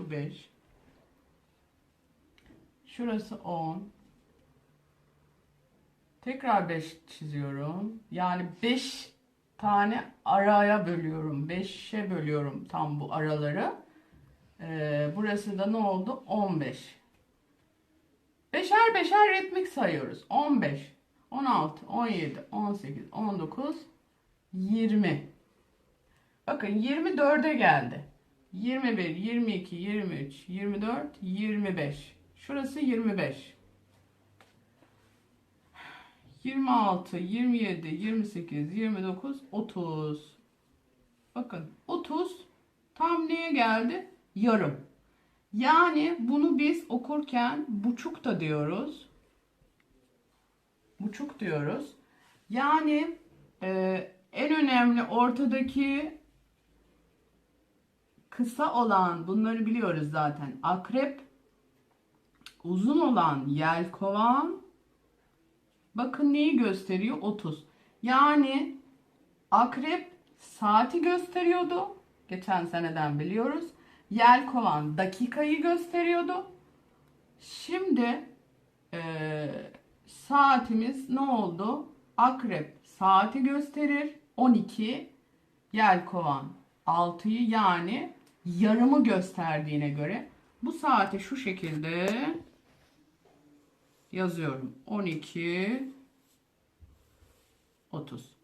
Şu 5. Şurası 10. Tekrar 5 çiziyorum. Yani 5 tane araya bölüyorum. 5'e bölüyorum tam bu araları. Ee, burası da ne oldu? 15. Beşer beşer ritmik sayıyoruz. 15, 16, 17, 18, 19, 20. Bakın 24'e geldi. 21, 22, 23, 24, 25. Şurası 25. 26, 27, 28, 29, 30. Bakın 30 tam neye geldi? Yarım. Yani bunu biz okurken buçuk da diyoruz. Buçuk diyoruz. Yani e, en önemli ortadaki kısa olan bunları biliyoruz zaten. Akrep, uzun olan yelkovan. Bakın neyi gösteriyor? 30. Yani akrep saati gösteriyordu. Geçen seneden biliyoruz. Yelkovan dakikayı gösteriyordu. Şimdi eee, saatimiz ne oldu? Akrep saati gösterir. 12. Yelkovan 6'yı yani yarımı gösterdiğine göre bu saati şu şekilde yazıyorum. 12 30.